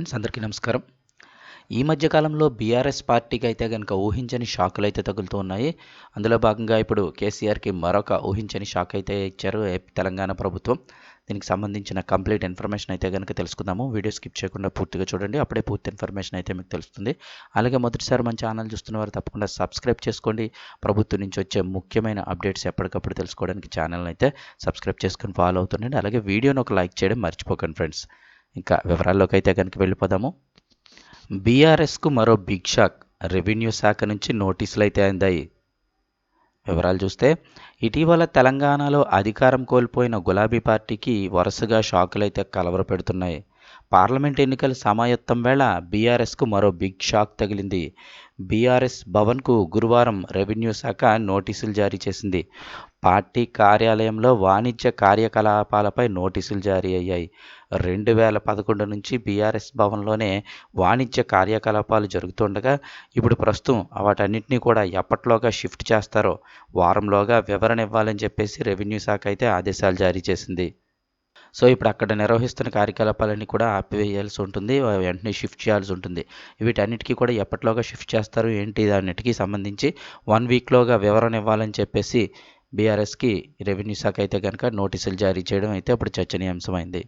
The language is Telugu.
ఫ్రెండ్స్ అందరికీ నమస్కారం. ఈ మధ్యకాలంలో బీఆర్ఎస్ పార్టీకి అయితే కనుక ఊహించని షాకులు అయితే తగులుతూ ఉన్నాయి అందులో భాగంగా ఇప్పుడు కేసీఆర్కి మరొక ఊహించని షాక్ అయితే ఇచ్చారు తెలంగాణ ప్రభుత్వం. దీనికి సంబంధించిన కంప్లీట్ ఇన్ఫర్మేషన్ అయితే కనుక తెలుసుకుందాము. వీడియో స్కిప్ చేయకుండా పూర్తిగా చూడండి. అప్పుడే పూర్తి ఇన్ఫర్మేషన్ అయితే మీకు తెలుస్తుంది. అలాగే మొదటిసారి మన ఛానల్ చూస్తున్న వారు తప్పకుండా సబ్స్క్రైబ్ చేసుకోండి. ప్రభుత్వం నుంచి వచ్చే ముఖ్యమైన అప్డేట్స్ ఎప్పటికప్పుడు తెలుసుకోవడానికి ఛానల్ అయితే సబ్స్క్రైబ్ చేసుకొని ఫాలో అవుతుండండి. అలాగే వీడియోని ఒక లైక్ చేయడం మర్చిపోకండి ఫ్రెండ్స్. ఇంకా వివరాల్లోకి అయితే కనుక వెళ్ళిపోదాము. బీఆర్ఎస్కు మరో బిగ్ షాక్. రెవెన్యూ శాఖ నుంచి నోటీసులు అయితే అందాయి. వివరాలు చూస్తే ఇటీవల తెలంగాణలో అధికారం కోల్పోయిన గులాబీ పార్టీకి వరుసగా షాకులైతే కలవరపెడుతున్నాయి. పార్లమెంట్ ఎన్నికల సమాయత్తం వేళ బీఆర్ఎస్కు మరో బిగ్ షాక్ తగిలింది. బీఆర్ఎస్ భవన్కు గురువారం రెవెన్యూ శాఖ నోటీసులు జారీ చేసింది. పార్టీ కార్యాలయంలో వాణిజ్య కార్యకలాపాలపై నోటీసులు జారీ అయ్యాయి. రెండు వేల పదకొండు నుంచి బీఆర్ఎస్ భవన్లోనే వాణిజ్య కార్యకలాపాలు జరుగుతుండగా ఇప్పుడు ప్రస్తుతం వాటన్నింటినీ కూడా ఎప్పట్లోగా షిఫ్ట్ చేస్తారో వారంలోగా వివరణ ఇవ్వాలని చెప్పేసి రెవెన్యూ శాఖ అయితే ఆదేశాలు జారీ చేసింది. సో ఇప్పుడు అక్కడ నిర్వహిస్తున్న కార్యకలాపాలన్నీ కూడా ఆపివేయాల్సి ఉంటుంది. వెంటనే షిఫ్ట్ చేయాల్సి ఉంటుంది. వీటన్నిటికీ కూడా ఎప్పటిలోగా షిఫ్ట్ చేస్తారు? ఏంటి? దాన్నిటికీ సంబంధించి వన్ వీక్లోగా వివరణ ఇవ్వాలని చెప్పేసి బీఆర్ఎస్కి రెవెన్యూ శాఖ అయితే కనుక నోటీసులు జారీ చేయడం అయితే ఇప్పుడు చర్చనీయాంశమైంది.